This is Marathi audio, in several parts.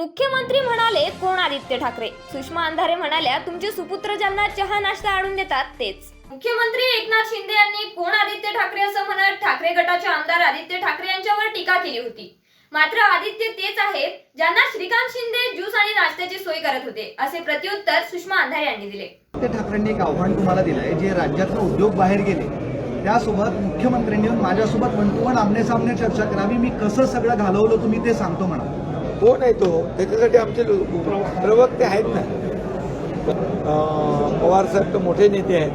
मुख्यमंत्री म्हणाले कोण आदित्य ठाकरे? सुषमा अंधारे म्हणाल्या तुमचे सुपुत्र ज्यांना चहा नाश्ता आणून देतात तेच. मुख्यमंत्री एकनाथ शिंदे यांनी कोण आदित्य ठाकरे असं म्हणत ठाकरे गटाचे आमदार आदित्य ठाकरे यांच्यावर टीका केली होती. मात्र आदित्य तेच आहेत ज्यांना श्रीकांत शिंदे ज्यूस आणि नाश्त्याची सोय करत होते असे प्रत्युत्तर सुषमा अंधारे यांनी दिले. आदित्य ठाकरेंनी एक आव्हान तुम्हाला दिलं आहे जे राज्यातलं उद्योग बाहेर गेले त्यासोबत मुख्यमंत्र्यांनी माझ्यासोबत वन टू वन आमने सामने चर्चा करावी मी कसं सगळं घालवलं तुम्ही ते सांगतो म्हणा. कोण आहे तो? त्याच्यासाठी आमचे प्रवक्ते आहेत ना. पवार साहेब तर मोठे नेते आहेत.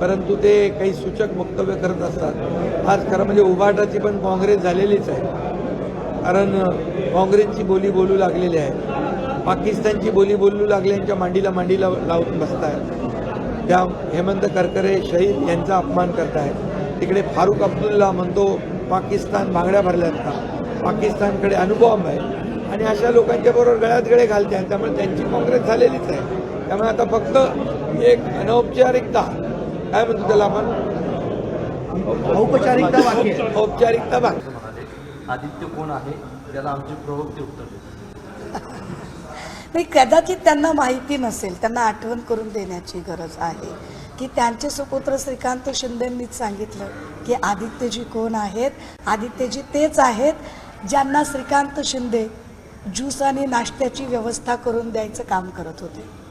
परंतु ते काही सूचक वक्तव्य करत असतात. आज खरं म्हणजे उभाटाची पण काँग्रेस झालेलीच आहे. कारण काँग्रेसची बोली बोलू लागलेली आहे. पाकिस्तानची बोली बोलू लागल्यांच्या मांडीला मांडीला लावून बसतायत. त्या हेमंत करकरे शहीद यांचा अपमान करतायत. तिकडे फारुख अब्दुल्ला म्हणतो पाकिस्तान भांगड्या भरल्यात का? पाकिस्तानकडे अनुभव आहे. आणि अशा लोकांच्या बरोबर गळ्यात गळे घालते. त्यामुळे त्यांची काँग्रेस झालेलीच आहे. त्यामुळे आता फक्त एक अनौपचारिकता. काय म्हणतो त्याला आपण? औपचारिकता बाकी आहे. औपचारिकता बाकी आदित्य कोण आहे? त्याला आमचे प्रवक्ते उत्तर नाही कदाचित त्यांना माहिती नसेल. त्यांना आठवण करून देण्याची गरज आहे. की त्यांचे सुपुत्र श्रीकांत शिंदेंनीच सांगितलं की आदित्यजी कोण आहेत? आदित्यजी तेच आहेत ज्यांना श्रीकांत शिंदे ज्यूस आणि नाश्त्याची व्यवस्था करून द्यायचं काम करत होते.